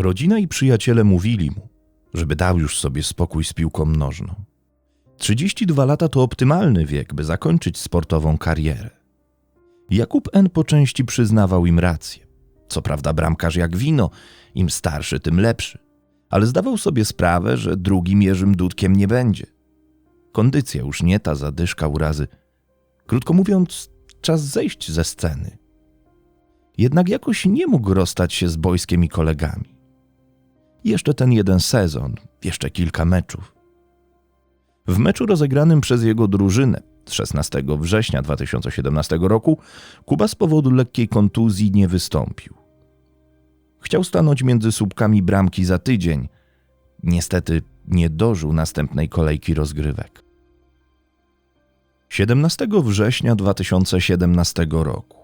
Rodzina i przyjaciele mówili mu, żeby dał już sobie spokój z piłką nożną. 32 lata to optymalny wiek, by zakończyć sportową karierę. Jakub N. po części przyznawał im rację. Co prawda bramkarz jak wino, im starszy, tym lepszy. Ale zdawał sobie sprawę, że drugim Jerzym Dudkiem nie będzie. Kondycja już nie ta zadyszka urazy. Krótko mówiąc, czas zejść ze sceny. Jednak jakoś nie mógł rozstać się z Bojskiem i kolegami. Jeszcze ten jeden sezon, jeszcze kilka meczów. W meczu rozegranym przez jego drużynę 16 września 2017 roku Kuba z powodu lekkiej kontuzji nie wystąpił. Chciał stanąć między słupkami bramki za tydzień. Niestety nie dożył następnej kolejki rozgrywek. 17 września 2017 roku,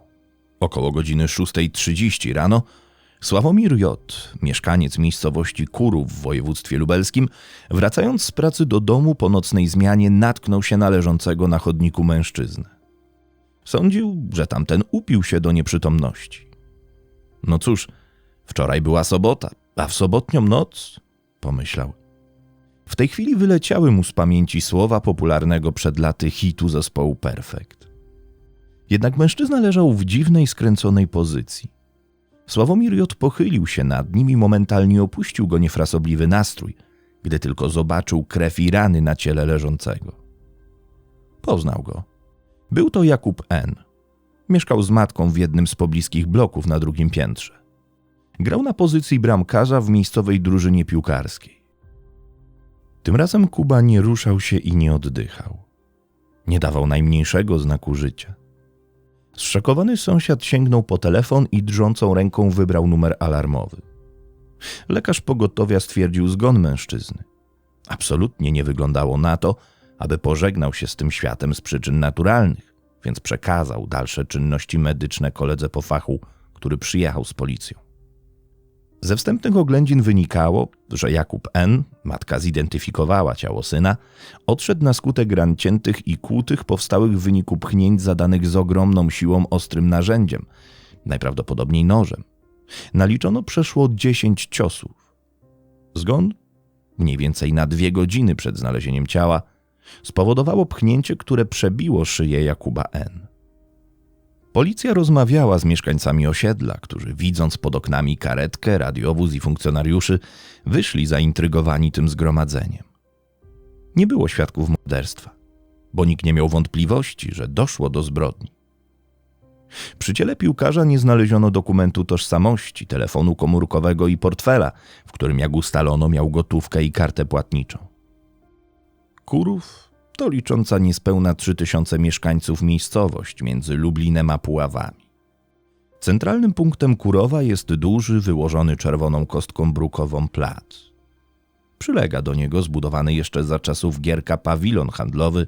około godziny 6.30 rano, Sławomir J., mieszkaniec miejscowości Kurów w województwie lubelskim, wracając z pracy do domu po nocnej zmianie, natknął się na leżącego na chodniku mężczyznę. Sądził, że tamten upił się do nieprzytomności. No cóż, wczoraj była sobota, a w sobotnią noc, pomyślał. W tej chwili wyleciały mu z pamięci słowa popularnego przed laty hitu zespołu Perfect. Jednak mężczyzna leżał w dziwnej, skręconej pozycji. Sławomir J. pochylił się nad nim i momentalnie opuścił go niefrasobliwy nastrój, gdy tylko zobaczył krew i rany na ciele leżącego. Poznał go. Był to Jakub N. Mieszkał z matką w jednym z pobliskich bloków na drugim piętrze. Grał na pozycji bramkarza w miejscowej drużynie piłkarskiej. Tym razem Kuba nie ruszał się i nie oddychał. Nie dawał najmniejszego znaku życia. Zszokowany sąsiad sięgnął po telefon i drżącą ręką wybrał numer alarmowy. Lekarz pogotowia stwierdził zgon mężczyzny. Absolutnie nie wyglądało na to, aby pożegnał się z tym światem z przyczyn naturalnych, więc przekazał dalsze czynności medyczne koledze po fachu, który przyjechał z policją. Ze wstępnych oględzin wynikało, że Jakub N., matka zidentyfikowała ciało syna, odszedł na skutek ran ciętych i kłutych powstałych w wyniku pchnięć zadanych z ogromną siłą ostrym narzędziem, najprawdopodobniej nożem. Naliczono przeszło 10 ciosów. Zgon, mniej więcej na dwie godziny przed znalezieniem ciała, spowodowało pchnięcie, które przebiło szyję Jakuba N. Policja rozmawiała z mieszkańcami osiedla, którzy widząc pod oknami karetkę, radiowóz i funkcjonariuszy, wyszli zaintrygowani tym zgromadzeniem. Nie było świadków morderstwa, bo nikt nie miał wątpliwości, że doszło do zbrodni. Przy ciele piłkarza nie znaleziono dokumentu tożsamości, telefonu komórkowego i portfela, w którym jak ustalono miał gotówkę i kartę płatniczą. Kurów to licząca niespełna 3000 mieszkańców miejscowość między Lublinem a Puławami. Centralnym punktem Kurowa jest duży, wyłożony czerwoną kostką brukową plac. Przylega do niego zbudowany jeszcze za czasów Gierka pawilon handlowy,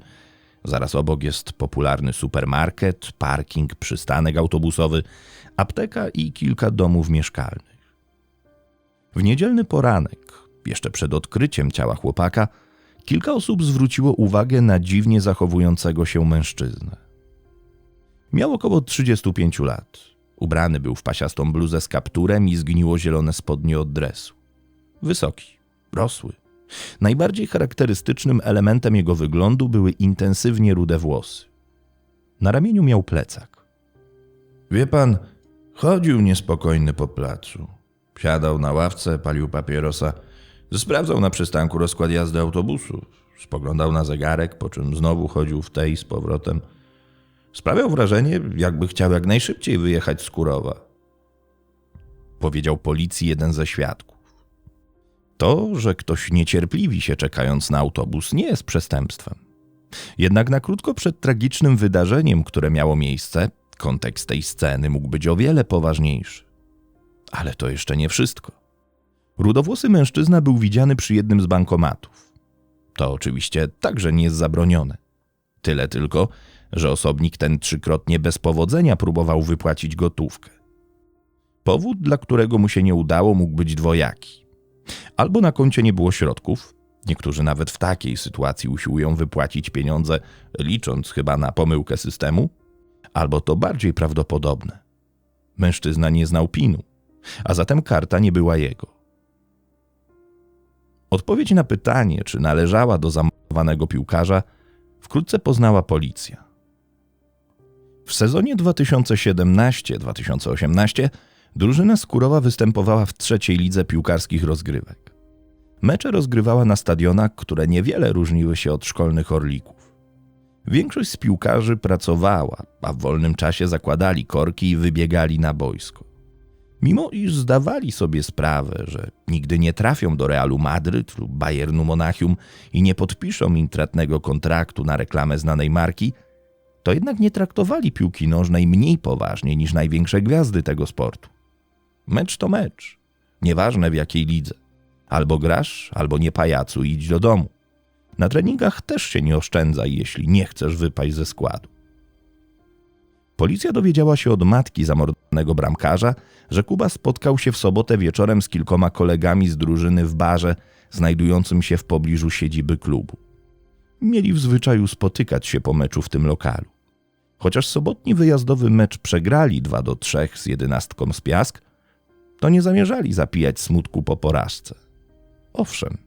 zaraz obok jest popularny supermarket, parking, przystanek autobusowy, apteka i kilka domów mieszkalnych. W niedzielny poranek, jeszcze przed odkryciem ciała chłopaka, kilka osób zwróciło uwagę na dziwnie zachowującego się mężczyznę. Miał około 35 lat. Ubrany był w pasiastą bluzę z kapturem i zgniło-zielone spodnie od dresu. Wysoki, rosły. Najbardziej charakterystycznym elementem jego wyglądu były intensywnie rude włosy. Na ramieniu miał plecak. Wie pan, chodził niespokojny po placu. Siadał na ławce, palił papierosa – Sprawdzał na przystanku rozkład jazdy autobusu. Spoglądał na zegarek, po czym znowu chodził w tej z powrotem. Sprawiał wrażenie, jakby chciał jak najszybciej wyjechać z Kurowa. Powiedział policji jeden ze świadków. To, że ktoś niecierpliwi się czekając na autobus, nie jest przestępstwem. Jednak na krótko przed tragicznym wydarzeniem, które miało miejsce, kontekst tej sceny mógł być o wiele poważniejszy. Ale to jeszcze nie wszystko. Rudowłosy mężczyzna był widziany przy jednym z bankomatów. To oczywiście także nie jest zabronione. Tyle tylko, że osobnik ten trzykrotnie bez powodzenia próbował wypłacić gotówkę. Powód, dla którego mu się nie udało, mógł być dwojaki. Albo na koncie nie było środków, niektórzy nawet w takiej sytuacji usiłują wypłacić pieniądze, licząc chyba na pomyłkę systemu, albo to bardziej prawdopodobne. Mężczyzna nie znał pinu, a zatem karta nie była jego. Odpowiedź na pytanie, czy należała do zamordowanego piłkarza, wkrótce poznała policja. W sezonie 2017-2018 drużyna Skurowa występowała w trzeciej lidze piłkarskich rozgrywek. Mecze rozgrywała na stadionach, które niewiele różniły się od szkolnych orlików. Większość z piłkarzy pracowała, a w wolnym czasie zakładali korki i wybiegali na boisko. Mimo iż zdawali sobie sprawę, że nigdy nie trafią do Realu Madryt lub Bayernu Monachium i nie podpiszą intratnego kontraktu na reklamę znanej marki, to jednak nie traktowali piłki nożnej mniej poważnie niż największe gwiazdy tego sportu. Mecz to mecz, nieważne w jakiej lidze. Albo grasz, albo nie pajacu idź do domu. Na treningach też się nie oszczędzaj, jeśli nie chcesz wypaść ze składu. Policja dowiedziała się od matki zamordowanego bramkarza, że Kuba spotkał się w sobotę wieczorem z kilkoma kolegami z drużyny w barze znajdującym się w pobliżu siedziby klubu. Mieli w zwyczaju spotykać się po meczu w tym lokalu. Chociaż sobotni wyjazdowy mecz przegrali 2 do 3 z jedenastką z Piask, to nie zamierzali zapijać smutku po porażce. Owszem,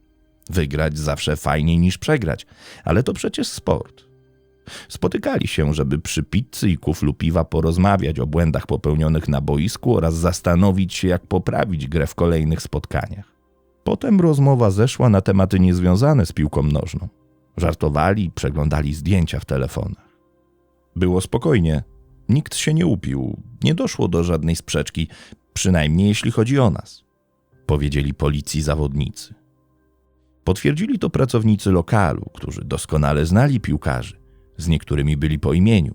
wygrać zawsze fajniej niż przegrać, ale to przecież sport. Spotykali się, żeby przy pizzy i kuflu piwa porozmawiać o błędach popełnionych na boisku oraz zastanowić się, jak poprawić grę w kolejnych spotkaniach. Potem rozmowa zeszła na tematy niezwiązane z piłką nożną. Żartowali, przeglądali zdjęcia w telefonach. Było spokojnie, nikt się nie upił, nie doszło do żadnej sprzeczki, przynajmniej jeśli chodzi o nas, powiedzieli policji zawodnicy. Potwierdzili to pracownicy lokalu, którzy doskonale znali piłkarzy, z niektórymi byli po imieniu,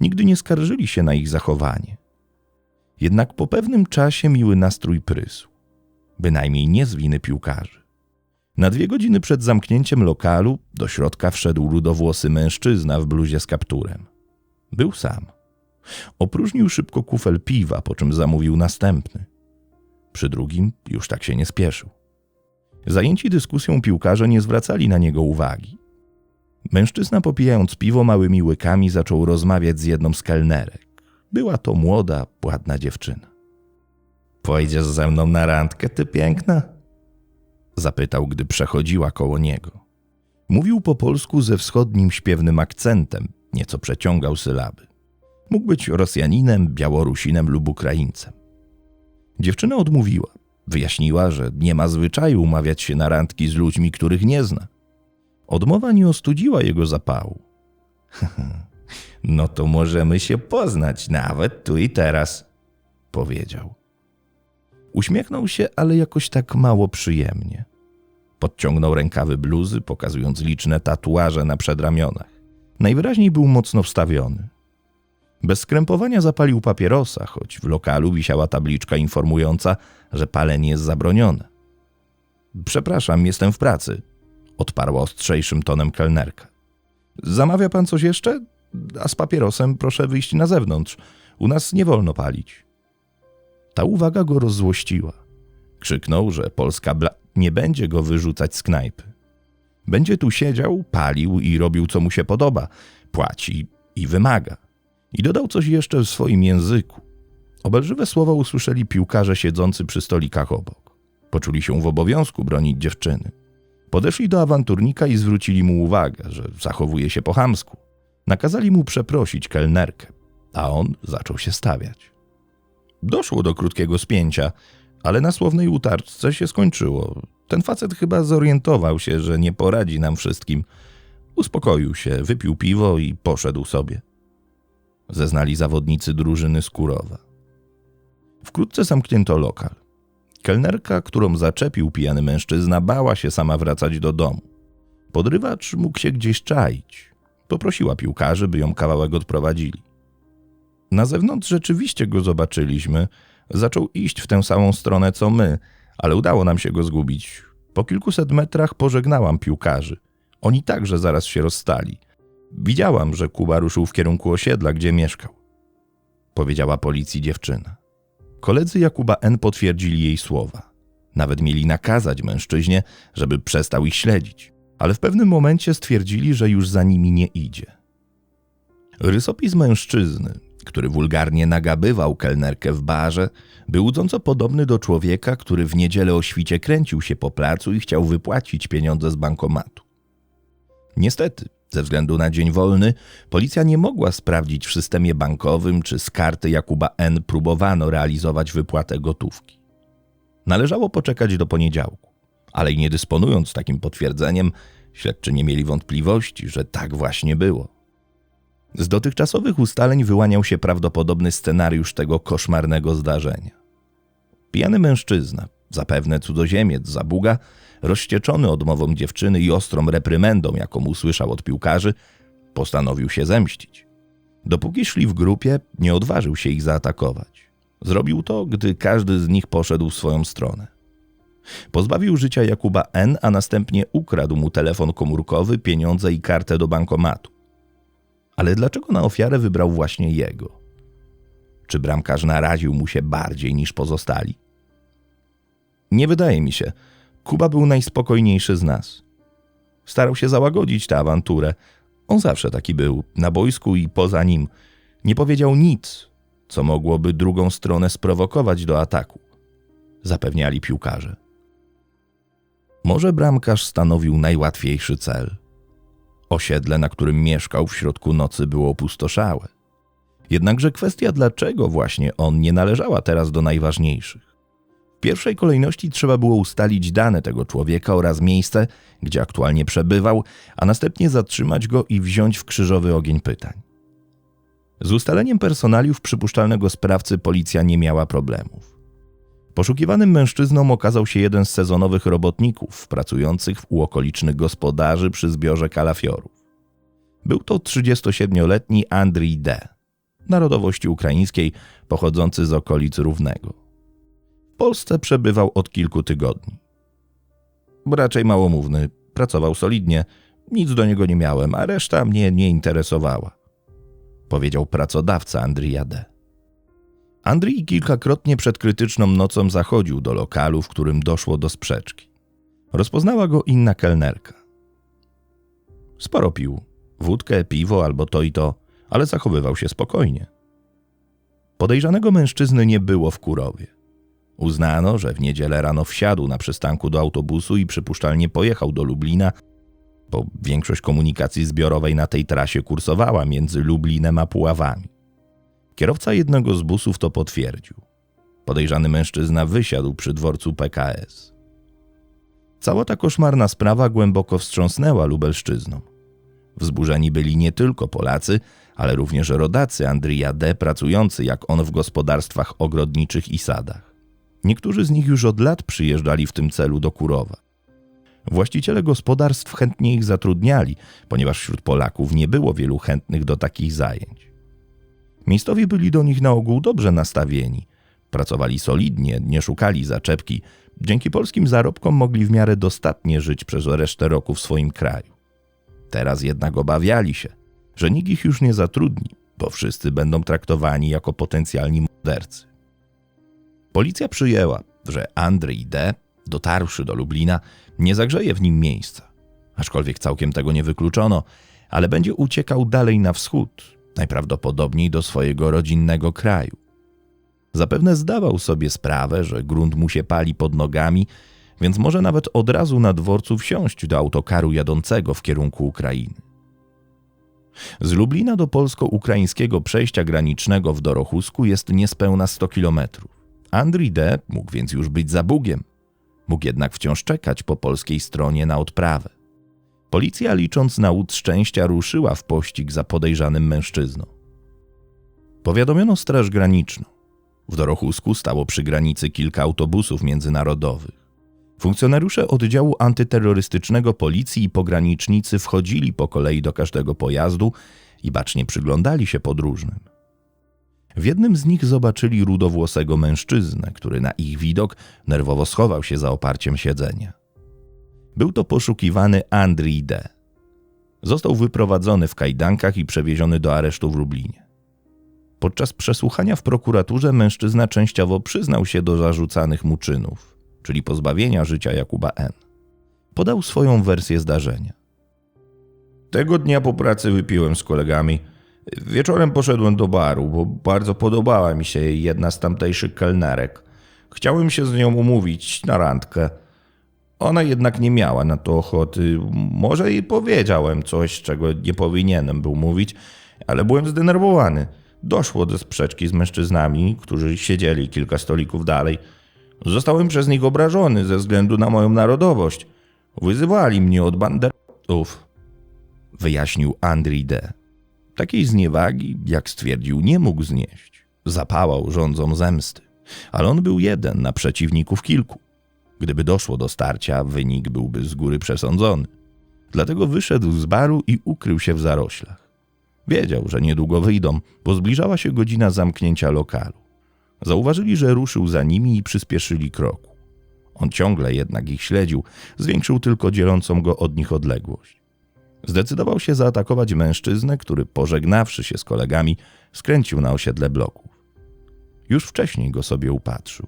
nigdy nie skarżyli się na ich zachowanie. Jednak po pewnym czasie miły nastrój prysł, bynajmniej nie z winy piłkarzy. Na dwie godziny przed zamknięciem lokalu do środka wszedł rudowłosy mężczyzna w bluzie z kapturem. Był sam. Opróżnił szybko kufel piwa, po czym zamówił następny. Przy drugim już tak się nie spieszył. Zajęci dyskusją piłkarze nie zwracali na niego uwagi. Mężczyzna popijając piwo małymi łykami zaczął rozmawiać z jedną z kelnerek. Była to młoda, ładna dziewczyna. Pojedziesz ze mną na randkę, ty piękna? Zapytał, gdy przechodziła koło niego. Mówił po polsku ze wschodnim śpiewnym akcentem, nieco przeciągał sylaby. Mógł być Rosjaninem, Białorusinem lub Ukraińcem. Dziewczyna odmówiła. Wyjaśniła, że nie ma zwyczaju umawiać się na randki z ludźmi, których nie zna. Odmowa nie ostudziła jego zapału. no to możemy się poznać nawet tu i teraz, powiedział. Uśmiechnął się, ale jakoś tak mało przyjemnie. Podciągnął rękawy bluzy, pokazując liczne tatuaże na przedramionach. Najwyraźniej był mocno wstawiony. Bez skrępowania zapalił papierosa, choć w lokalu wisiała tabliczka informująca, że palenie jest zabronione. Przepraszam, jestem w pracy, odparła ostrzejszym tonem kelnerka. Zamawia pan coś jeszcze? A z papierosem proszę wyjść na zewnątrz. U nas nie wolno palić. Ta uwaga go rozzłościła. Krzyknął, że polska bla nie będzie go wyrzucać z knajpy. Będzie tu siedział, palił i robił co mu się podoba, płaci i wymaga. I dodał coś jeszcze w swoim języku. Obelżywe słowa usłyszeli piłkarze siedzący przy stolikach obok. Poczuli się w obowiązku bronić dziewczyny. Podeszli do awanturnika i zwrócili mu uwagę, że zachowuje się po chamsku. Nakazali mu przeprosić kelnerkę, a on zaczął się stawiać. Doszło do krótkiego spięcia, ale na słownej utarczce się skończyło. Ten facet chyba zorientował się, że nie poradzi nam wszystkim. Uspokoił się, wypił piwo i poszedł sobie. Zeznali zawodnicy drużyny Skórowa. Wkrótce zamknięto lokal. Kelnerka, którą zaczepił pijany mężczyzna, bała się sama wracać do domu. Podrywacz mógł się gdzieś czaić. Poprosiła piłkarzy, by ją kawałek odprowadzili. Na zewnątrz rzeczywiście go zobaczyliśmy. Zaczął iść w tę samą stronę co my, ale udało nam się go zgubić. Po kilkuset metrach pożegnałam piłkarzy. Oni także zaraz się rozstali. Widziałam, że Kuba ruszył w kierunku osiedla, gdzie mieszkał. Powiedziała policji dziewczyna. Koledzy Jakuba N. potwierdzili jej słowa. Nawet mieli nakazać mężczyźnie, żeby przestał ich śledzić, ale w pewnym momencie stwierdzili, że już za nimi nie idzie. Rysopis mężczyzny, który wulgarnie nagabywał kelnerkę w barze, był łudząco podobny do człowieka, który w niedzielę o świcie kręcił się po placu i chciał wypłacić pieniądze z bankomatu. Niestety, ze względu na dzień wolny, policja nie mogła sprawdzić w systemie bankowym, czy z karty Jakuba N. próbowano realizować wypłatę gotówki. Należało poczekać do poniedziałku, ale i nie dysponując takim potwierdzeniem, śledczy nie mieli wątpliwości, że tak właśnie było. Z dotychczasowych ustaleń wyłaniał się prawdopodobny scenariusz tego koszmarnego zdarzenia. Pijany mężczyzna, zapewne cudzoziemiec Zabuga, rozścieczony odmową dziewczyny i ostrą reprymendą, jaką usłyszał od piłkarzy, postanowił się zemścić. Dopóki szli w grupie, nie odważył się ich zaatakować. Zrobił to, gdy każdy z nich poszedł w swoją stronę. Pozbawił życia Jakuba N., a następnie ukradł mu telefon komórkowy, pieniądze i kartę do bankomatu. Ale dlaczego na ofiarę wybrał właśnie jego? Czy bramkarz naraził mu się bardziej niż pozostali? Nie wydaje mi się. Kuba był najspokojniejszy z nas. Starał się załagodzić tę awanturę. On zawsze taki był, na boisku i poza nim. Nie powiedział nic, co mogłoby drugą stronę sprowokować do ataku. Zapewniali piłkarze. Może bramkarz stanowił najłatwiejszy cel. Osiedle, na którym mieszkał w środku nocy, było opustoszałe. Jednakże kwestia, dlaczego właśnie on nie należała teraz do najważniejszych. W pierwszej kolejności trzeba było ustalić dane tego człowieka oraz miejsce, gdzie aktualnie przebywał, a następnie zatrzymać go i wziąć w krzyżowy ogień pytań. Z ustaleniem personaliów przypuszczalnego sprawcy policja nie miała problemów. Poszukiwanym mężczyzną okazał się jeden z sezonowych robotników pracujących u okolicznych gospodarzy przy zbiorze kalafiorów. Był to 37-letni Andrii D., narodowości ukraińskiej, pochodzący z okolic Równego. Polsce przebywał od kilku tygodni. Raczej małomówny, pracował solidnie, nic do niego nie miałem, a reszta mnie nie interesowała. Powiedział pracodawca Andrija D. Andrii kilkakrotnie przed krytyczną nocą zachodził do lokalu, w którym doszło do sprzeczki. Rozpoznała go inna kelnerka. Sporo pił. Wódkę, piwo albo to i to, ale zachowywał się spokojnie. Podejrzanego mężczyzny nie było w Kurowie. Uznano, że w niedzielę rano wsiadł na przystanku do autobusu i przypuszczalnie pojechał do Lublina, bo większość komunikacji zbiorowej na tej trasie kursowała między Lublinem a Puławami. Kierowca jednego z busów to potwierdził. Podejrzany mężczyzna wysiadł przy dworcu PKS. Cała ta koszmarna sprawa głęboko wstrząsnęła Lubelszczyzną. Wzburzeni byli nie tylko Polacy, ale również rodacy Andrija D., pracujący jak on w gospodarstwach ogrodniczych i sadach. Niektórzy z nich już od lat przyjeżdżali w tym celu do Kurowa. Właściciele gospodarstw chętnie ich zatrudniali, ponieważ wśród Polaków nie było wielu chętnych do takich zajęć. Miejscowi byli do nich na ogół dobrze nastawieni. Pracowali solidnie, nie szukali zaczepki. Dzięki polskim zarobkom mogli w miarę dostatnie żyć przez resztę roku w swoim kraju. Teraz jednak obawiali się, że nikt ich już nie zatrudni, bo wszyscy będą traktowani jako potencjalni mordercy. Policja przyjęła, że Andrzej D., dotarłszy do Lublina, nie zagrzeje w nim miejsca. Aczkolwiek całkiem tego nie wykluczono, ale będzie uciekał dalej na wschód, najprawdopodobniej do swojego rodzinnego kraju. Zapewne zdawał sobie sprawę, że grunt mu się pali pod nogami, więc może nawet od razu na dworcu wsiąść do autokaru jadącego w kierunku Ukrainy. Z Lublina do polsko-ukraińskiego przejścia granicznego w Dorochusku jest niespełna 100 kilometrów. Andrii D. mógł więc już być za Bugiem. Mógł jednak wciąż czekać po polskiej stronie na odprawę. Policja, licząc na łód szczęścia, ruszyła w pościg za podejrzanym mężczyzną. Powiadomiono Straż Graniczną. W Dorochusku stało przy granicy kilka autobusów międzynarodowych. Funkcjonariusze oddziału antyterrorystycznego policji i pogranicznicy wchodzili po kolei do każdego pojazdu i bacznie przyglądali się podróżnym. W jednym z nich zobaczyli rudowłosego mężczyznę, który na ich widok nerwowo schował się za oparciem siedzenia. Był to poszukiwany Andrii D. Został wyprowadzony w kajdankach i przewieziony do aresztu w Lublinie. Podczas przesłuchania w prokuraturze mężczyzna częściowo przyznał się do zarzucanych mu czynów, czyli pozbawienia życia Jakuba N. Podał swoją wersję zdarzenia. Tego dnia po pracy wypiłem z kolegami. Wieczorem poszedłem do baru, bo bardzo podobała mi się jedna z tamtejszych kelnerek. Chciałem się z nią umówić na randkę. Ona jednak nie miała na to ochoty. Może jej powiedziałem coś, czego nie powinienem był mówić, ale byłem zdenerwowany. Doszło do sprzeczki z mężczyznami, którzy siedzieli kilka stolików dalej. Zostałem przez nich obrażony ze względu na moją narodowość. Wyzywali mnie od banderów, wyjaśnił Andrii D. Takiej zniewagi, jak stwierdził, nie mógł znieść. Zapałał rządzą zemsty, ale on był jeden na przeciwników kilku. Gdyby doszło do starcia, wynik byłby z góry przesądzony. Dlatego wyszedł z baru i ukrył się w zaroślach. Wiedział, że niedługo wyjdą, bo zbliżała się godzina zamknięcia lokalu. Zauważyli, że ruszył za nimi i przyspieszyli kroku. On ciągle jednak ich śledził, zwiększył tylko dzielącą go od nich odległość. Zdecydował się zaatakować mężczyznę, który pożegnawszy się z kolegami, skręcił na osiedle bloków. Już wcześniej go sobie upatrzył.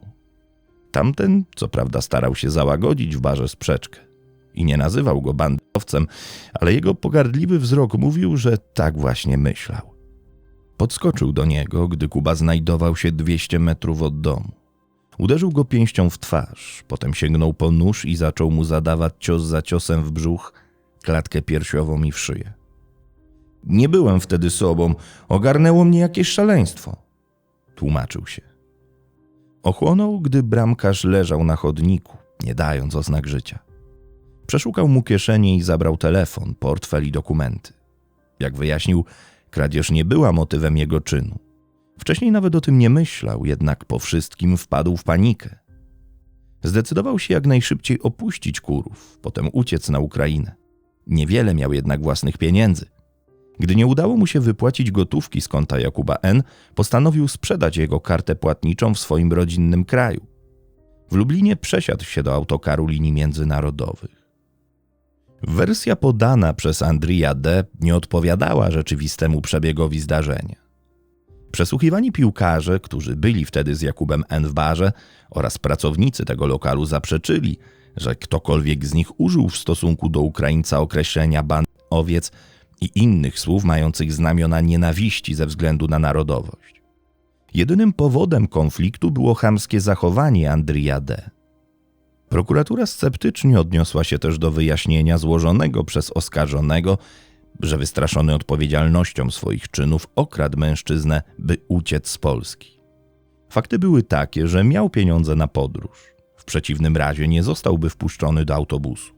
Tamten, co prawda, starał się załagodzić w barze sprzeczkę i nie nazywał go bandowcem, ale jego pogardliwy wzrok mówił, że tak właśnie myślał. Podskoczył do niego, gdy Kuba znajdował się 200 metrów od domu. Uderzył go pięścią w twarz, potem sięgnął po nóż i zaczął mu zadawać cios za ciosem w brzuch, klatkę piersiową i w szyję. Nie byłem wtedy sobą, ogarnęło mnie jakieś szaleństwo. Tłumaczył się. Ochłonął, gdy bramkarz leżał na chodniku, nie dając oznak życia. Przeszukał mu kieszenie i zabrał telefon, portfel i dokumenty. Jak wyjaśnił, kradzież nie była motywem jego czynu. Wcześniej nawet o tym nie myślał, jednak po wszystkim wpadł w panikę. Zdecydował się jak najszybciej opuścić Kurów, potem uciec na Ukrainę. Niewiele miał jednak własnych pieniędzy. Gdy nie udało mu się wypłacić gotówki z konta Jakuba N., postanowił sprzedać jego kartę płatniczą w swoim rodzinnym kraju. W Lublinie przesiadł się do autokaru linii międzynarodowych. Wersja podana przez Andrija D. nie odpowiadała rzeczywistemu przebiegowi zdarzenia. Przesłuchiwani piłkarze, którzy byli wtedy z Jakubem N. w barze oraz pracownicy tego lokalu zaprzeczyli, że ktokolwiek z nich użył w stosunku do Ukraińca określenia ban owiec i innych słów mających znamiona nienawiści ze względu na narodowość. Jedynym powodem konfliktu było chamskie zachowanie Andrija D. Prokuratura sceptycznie odniosła się też do wyjaśnienia złożonego przez oskarżonego, że wystraszony odpowiedzialnością swoich czynów okradł mężczyznę, by uciec z Polski. Fakty były takie, że miał pieniądze na podróż. W przeciwnym razie nie zostałby wpuszczony do autobusu.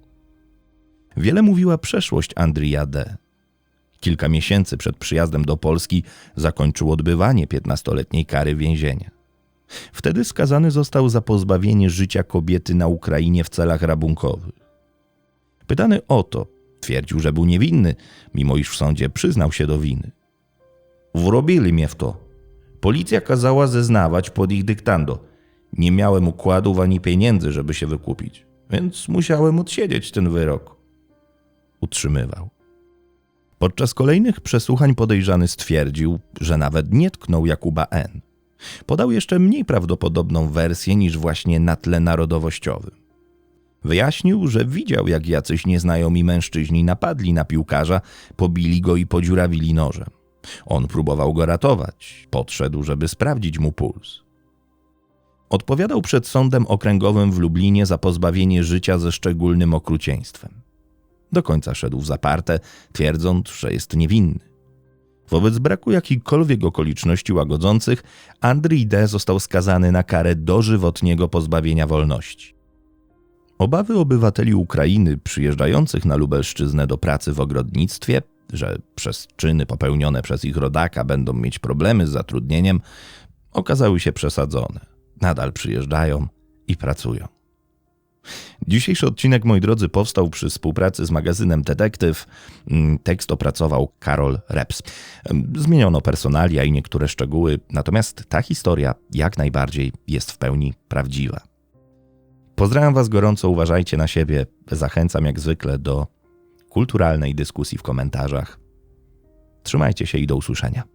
Wiele mówiła przeszłość Andrija D. Kilka miesięcy przed przyjazdem do Polski zakończył odbywanie 15-letniej kary więzienia. Wtedy skazany został za pozbawienie życia kobiety na Ukrainie w celach rabunkowych. Pytany o to, twierdził, że był niewinny, mimo iż w sądzie przyznał się do winy. Wrobili mnie w to. Policja kazała zeznawać pod ich dyktando. Nie miałem układów ani pieniędzy, żeby się wykupić, więc musiałem odsiedzieć ten wyrok. Utrzymywał. Podczas kolejnych przesłuchań podejrzany stwierdził, że nawet nie tknął Jakuba N. Podał jeszcze mniej prawdopodobną wersję niż właśnie na tle narodowościowym. Wyjaśnił, że widział, jak jacyś nieznajomi mężczyźni napadli na piłkarza, pobili go i podziurawili nożem. On próbował go ratować, podszedł, żeby sprawdzić mu puls. Odpowiadał przed sądem okręgowym w Lublinie za pozbawienie życia ze szczególnym okrucieństwem. Do końca szedł w zaparte, twierdząc, że jest niewinny. Wobec braku jakichkolwiek okoliczności łagodzących, Andrzej D. został skazany na karę dożywotniego pozbawienia wolności. Obawy obywateli Ukrainy przyjeżdżających na Lubelszczyznę do pracy w ogrodnictwie, że przez czyny popełnione przez ich rodaka będą mieć problemy z zatrudnieniem, okazały się przesadzone. Nadal przyjeżdżają i pracują. Dzisiejszy odcinek, moi drodzy, powstał przy współpracy z magazynem Detektyw. Mm, tekst opracował Karol Reps. Zmieniono personalia i niektóre szczegóły, natomiast ta historia jak najbardziej jest w pełni prawdziwa. Pozdrawiam Was gorąco, uważajcie na siebie. Zachęcam jak zwykle do kulturalnej dyskusji w komentarzach. Trzymajcie się i do usłyszenia.